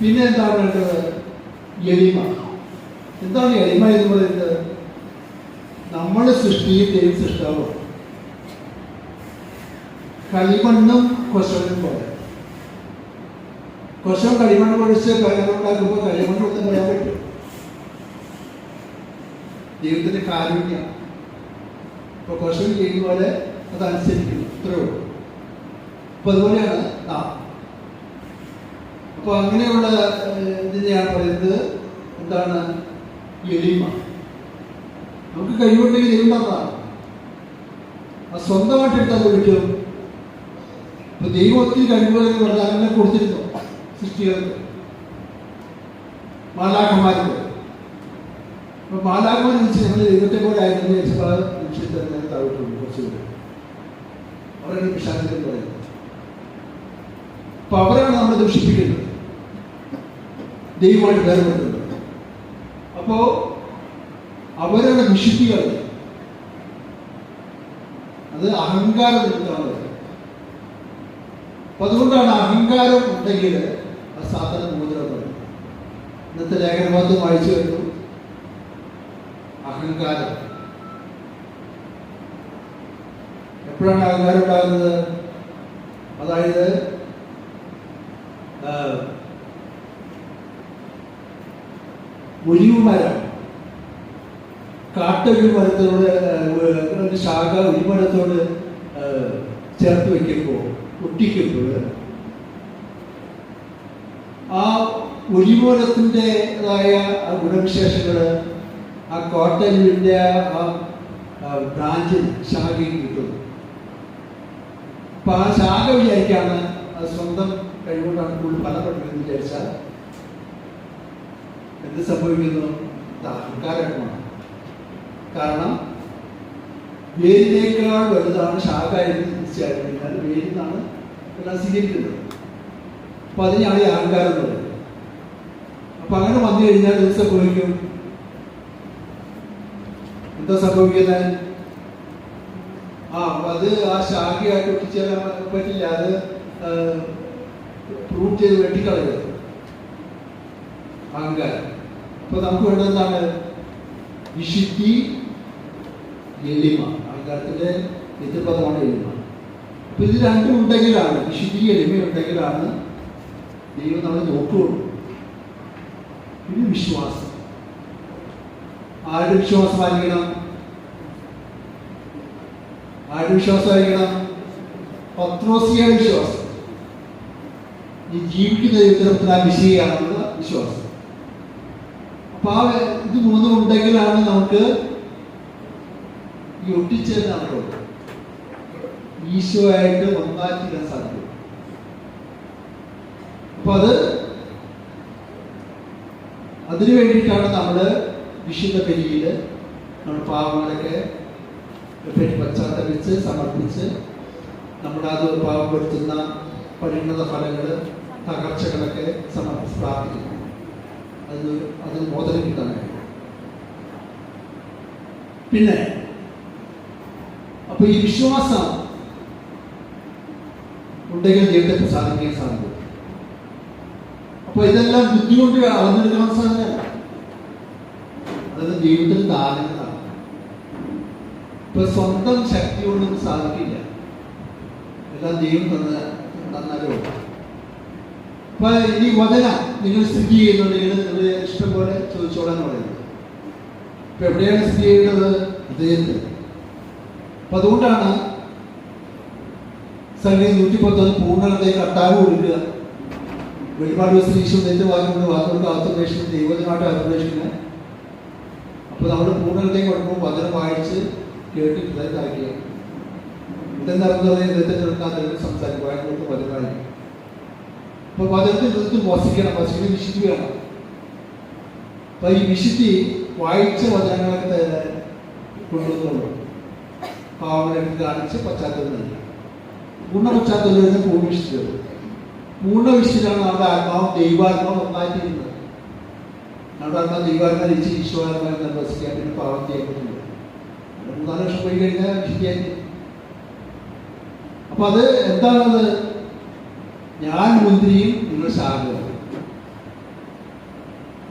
പിന്നെ എന്താണ് വേണ്ടത്? എളിമ. എന്താണ് എളിമ എന്ന് പറയുന്നത്? നമ്മൾ സൃഷ്ടിയും ദൈവം സൃഷ്ടാവും. കളിമണ്ണും കൊശവനും പോലെ. കൊശം കളിമണ്ണ് പൊടിച്ച് ഉണ്ടാക്കുമ്പോൾ കളിമണ്ണ് ഒന്നും പറയാൻ പറ്റും. ദൈവത്തിന്റെ കാരുണ്യം. ഇപ്പൊ കൊശം ചെയ്യുന്ന പോലെ അതനുസരിക്കുന്നു. ഇത്രേ ഉള്ളൂ. അപ്പൊ അതുപോലെയാണ് നാം. അപ്പൊ അങ്ങനെയുള്ള ഇതിനെയാണ് പറയുന്നത് എന്താണ്? എളിമ നമുക്ക് കഴിവുണ്ടെങ്കിൽ എഴുതുന്നതാണ് ആ സ്വന്തമായിട്ട് എടുത്താൽ വിളിക്കും ഇപ്പൊ ദൈവം ഒത്തിരി കഴിവുകൾ അങ്ങനെ കൊടുത്തിരുന്നു സൃഷ്ടികൾക്ക്. മാലാഖമാർക്ക്. അപ്പൊ മാലാഖമാർ വെച്ച് ഞങ്ങൾ ദൈവത്തെ പോലെ ആയിരുന്നു തന്നെ അവരാണ് പിശാചികൾ പറയുന്നത്. അപ്പൊ അവരാണ് നമ്മളെ ദൂഷിപ്പിക്കുന്നത്. ദൈവമായിട്ട് വേർപെടുന്നത് അപ്പോ അവരുടെ വിശുദ്ധികൾ അത് അഹങ്കാരം നിമിത്തമാണ്. അപ്പൊ അതുകൊണ്ടാണ് അഹങ്കാരം ഉണ്ടെങ്കിൽ ആ സാധനം മോചനപ്പെടുന്നത് ഇന്നത്തെ ലേഖനഭാഗത്ത് വായിച്ചു കഴിഞ്ഞു അഹങ്കാരം. എപ്പോഴാണ് അഹങ്കാരം ഉണ്ടാകുന്നത്? അതായത് ആ, ഒലിവ് മരം കാട്ടൊലിവ് മരത്തോട് ഒരു ശാഖ ഒലിമരത്തോട് മരത്തോട് ചേർത്ത് വയ്ക്കുമ്പോൾ ഒട്ടിക്കുമ്പോൾ ആ ഒലിമരത്തിന്റെതായ ആ ഗുണവിശേഷങ്ങൾ ആ കോട്ടലിന്റെ ആ ബ്രാഞ്ചിൽ ശാഖയിൽ കിട്ടുന്നു അപ്പൊ ആ ശാഖ വിചാരിക്കാണ് സ്വന്തം കഴിവുകൊണ്ടാണ് കൂടുതൽ ഫലപ്പെടുന്നത് വിചാരിച്ചാൽ എന്ത് സംഭവിക്കുന്നു? അഹങ്കാരമാണ് കാരണം വേരിനേക്കാൾ വലുതാണ് ശാഖ എന്ന് തിരിച്ചറിഞ്ഞു കഴിഞ്ഞാൽ വേരിൽ നിന്നാണ് എല്ലാം സ്വീകരിക്കുന്നത്. അപ്പൊ അതിനാണ് ഈ അഹങ്കാരം എന്ന് പറയുന്നത്. അപ്പൊ അങ്ങനെ വന്നു കഴിഞ്ഞാൽ എന്ത് സംഭവിക്കും? എന്താ സംഭവിക്കുന്നത്? ആ അത് ആ ശാഖയായിട്ട് ഒട്ടിച്ചേരാൻ പറ്റില്ല. അത് പ്രൂവ് ചെയ്ത് വെട്ടിക്കളയരുത് അഹങ്കാരം. അപ്പൊ നമുക്ക് വേണ്ടത് എന്താണ് വിശുദ്ധി എളിമ. അഹങ്കാരത്തിന്റെ നിത്യപദമാണ് എളിമ. അപ്പൊ ഇത് രണ്ടും ഉണ്ടെങ്കിലാണ് വിശുദ്ധി എളിമ ഉണ്ടെങ്കിലാണ് ദൈവം നമ്മളെ നോക്കുകയുള്ളൂ. പിന്നെ വിശ്വാസം. ആരുടെ വിശ്വാസമായിരിക്കണം ആരുടെ വിശ്വാസമായിരിക്കണം പത്രോസിയുടെ വിശ്വാസം. ഈ ജീവിക്കുന്ന ദൈവത്തിന് ആ വിഷയാണെന്നുള്ള വിശ്വാസം. ആ ഇത് മൂന്നും ഉണ്ടെങ്കിലാണ് നമുക്ക് ഈ ഒട്ടിച്ചേർന്ന് നടക്കുള്ളൂ ഈശോയായിട്ട് ഒന്നാക്കിക്കാൻ സാധിക്കും. അപ്പൊ അത് അതിനു വേണ്ടിയിട്ടാണ് നമ്മൾ വിശുദ്ധ ബലിയിൽ നമ്മൾ പാവങ്ങളൊക്കെ പശ്ചാത്തലിച്ച് സമർപ്പിച്ച് നമ്മുടെ അത് പാവപ്പെടുത്തുന്ന പരിണത ഫലങ്ങൾ തകർച്ചകളൊക്കെ സമർപ്പിച്ച് പ്രാർത്ഥിക്കുന്നു. അത് അതിന് മോചനം കഴിയും പിന്നെ അപ്പൊ ഈ വിശ്വാസം ഉണ്ടെങ്കിൽ ദൈവത്തെ പ്രസാദിക്കാൻ സാധിക്കും. അപ്പൊ ഇതെല്ലാം ബുദ്ധി കൊണ്ട് അളന്നെടുക്കാൻ സാധ്യമല്ല അത് ജീവിതത്തിൽ ദാനങ്ങളാണ് ഇപ്പൊ സ്വന്തം ശക്തി കൊണ്ടൊന്നും സാധിക്കില്ല. എല്ലാം ദൈവം തന്ന തന്നാലേ അപ്പൊ ഈ വചന നിങ്ങൾ സ്ഥിതി ചെയ്യുന്നുണ്ടെങ്കിൽ നിങ്ങൾ ഇഷ്ടം പോലെ ചോദിച്ചോളാൻ പറയുന്നത് ഇപ്പൊ എവിടെയാണ് സ്ഥിതി ചെയ്യുന്നത്? ഹൃദയത്തിൽ അപ്പൊ അതുകൊണ്ടാണ് സംഗീതം നൂറ്റി പത്തൊന്ന് പൂർണതയെ കട്ടാവ് കൊടുക്കുക. വെളിപാട് ദിവസം ഈശോ നെല്ല് വാങ്ങുന്നത് വാക്കുകൊണ്ട് ആത്മപേക്ഷിക്കുന്ന ദൈവജനമായിട്ട് ആത്മപേക്ഷിക്കുന്നത് അപ്പൊ നമ്മൾ പൂർണതയെ കൊടുക്കുമ്പോൾ വചനം വായിച്ച് കേട്ട് ഹൃദയത്താക്കിയ ഇതെന്താണെന്ന് ഹൃദയത്തെ നിർത്താൻ സംസാരിക്കും. വായിക്കുന്നത് വചനമായിരിക്കും അപ്പൊ വചനത്തിൽ ഹൃദയത്തിൽ വസിക്കണം വസിക്കുന്ന വിശുദ്ധി വേണം അപ്പൊ ഈ വിശുദ്ധി വായിച്ച വചനങ്ങളൊക്കെ തന്നെ കൊണ്ടുവന്നുള്ളൂ പാവങ്ങളെടുത്ത് കാണിച്ച് പശ്ചാത്തലം നൽകി. പൂർണ പശ്ചാത്തലം വരുന്ന പൂർണ വിശുദ്ധി പൂർണ വിശുദ്ധിയാണ് നമ്മുടെ ആത്മാവും ദൈവാത്മാവും ഒന്നായിട്ടിരുന്നത് നമ്മുടെ ആത്മാവ് ദൈവാത്മാവ് ഈശ്വരാത്മാവിൽ ഈശ്വരാത്മാവിനെ വസിക്കാൻ പിന്നെ പാവം ചെയ്യാൻ പറ്റില്ല മൂന്നാൽ വർഷം പോയി കഴിഞ്ഞാൽ വിശുദ്ധിയായി അപ്പൊ അത് എന്താണത്? ഞാൻ മുന്തിരിയും നിങ്ങൾ ശാഖവും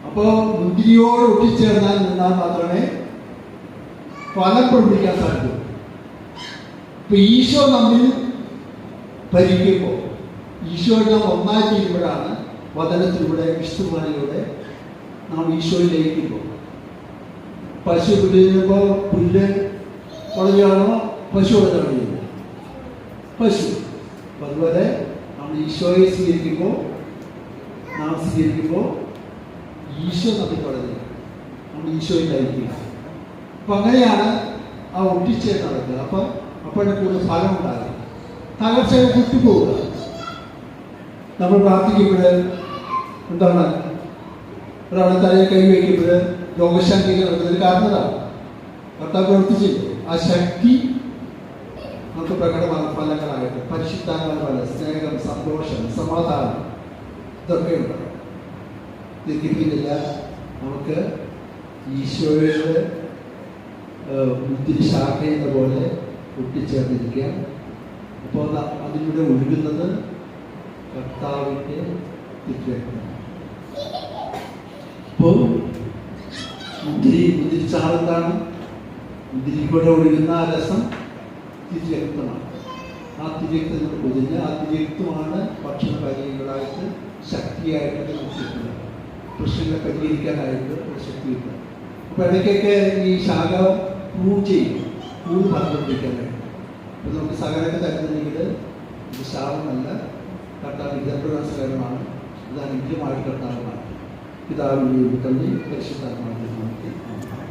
അപ്പോൾ മുന്തിരിയോട് ഒട്ടിച്ചേർന്നാൽ നിന്നാൽ മാത്രമേ ഫലം പ്രവർത്തിക്കാൻ സാധിക്കൂ. ഇപ്പൊ ഈശോ നമ്മിൽ ഭരിക്കുമ്പോൾ ഈശോടെ നാം ഒന്നായി ചെയ്യുമ്പോഴാണ് വചനത്തിലൂടെ വിശുദ്ധമാനിലൂടെ നാം ഈശോയിലേക്ക് ലയിക്കുമ്പോൾ പശു പുല്ലുമ്പോൾ പുല്ല് വളരുകയാണോ പശു വളരെ പശു. അതുപോലെ ഈശോയെ സ്വീകരിക്കുമ്പോൾ നാം സ്വീകരിക്കുമ്പോൾ ഈശോ നമ്മിൽ വളരുക നമ്മൾ ഈശോയിലായിരിക്കുക അപ്പൊ അങ്ങനെയാണ് ആ ഒട്ടിച്ചേർ നടക്കുക. അപ്പൊ അപ്പോഴെ കൂടുതൽ ഫലം ഉണ്ടാകുക. തകർച്ചയെ വിട്ടുപോവുക നമ്മൾ പ്രാർത്ഥിക്കുമ്പോൾ എന്താണ്? ഒരാളെ തലയിൽ കൈ വയ്ക്കുമ്പോൾ രോഗശാന്തി നടക്കുന്നതിന് കാരണതാണ്. ഭർത്താവ് പ്രവർത്തിച്ചില്ലേ? ആ ശക്തി നമുക്ക് പ്രകടമായ ഫലങ്ങളായിട്ട് പരിശുദ്ധാത്മാ ഫലം സ്നേഹം സന്തോഷം സമാധാനം ഇതൊക്കെ ഇത് കിട്ടിയില്ല നമുക്ക് ഈശോയുടെ ബുദ്ധി മുന്തിരി ശാഖ പോലെ ഒട്ടിച്ചേർന്നിരിക്കുക അപ്പോൾ അത് അതിലൂടെ ഒഴുകുന്നത് കർത്താവിന്റെ തിരുരക്തമാണ് അപ്പോൾ മുന്തിരി മുന്തിരിച്ചാറെന്താണ് മുന്തിരി കൂടെ ഒഴുകുന്ന രസം തിരുരക്തമാണ് ആ തിരുരക്തം പൊതിഞ്ഞ് ആ തിരുരക്തമാണ് ഭക്ഷണ പരിചയങ്ങളായിട്ട് ശക്തിയായിട്ട് നിർത്തിയിട്ടുള്ളത് പ്രശ്നങ്ങളെ പരിഹരിക്കാനായിട്ട് ഒരു ശക്തിയുണ്ട്. അപ്പോൾ ഇടയ്ക്കൊക്കെ ഈ ശാഖ പ്രൂവ് ചെയ്യും. പ്രൂവ് പറഞ്ഞുകൊണ്ടിരിക്കാനായിട്ട് അപ്പോൾ നമുക്ക് സഹകരണത്തെ തരുന്നുണ്ടെങ്കിൽ ഇത് ശാപമല്ല കർത്താവ് വിദ്യാഭ്യാസ സഹകരണമാണ് ഇത് അനുഗ്രഹമായിട്ട് പിതാവിന്റെ തള്ളി പരിശുദ്ധാത്മാവിന്റെ നാമത്തിൽ ആമേൻ.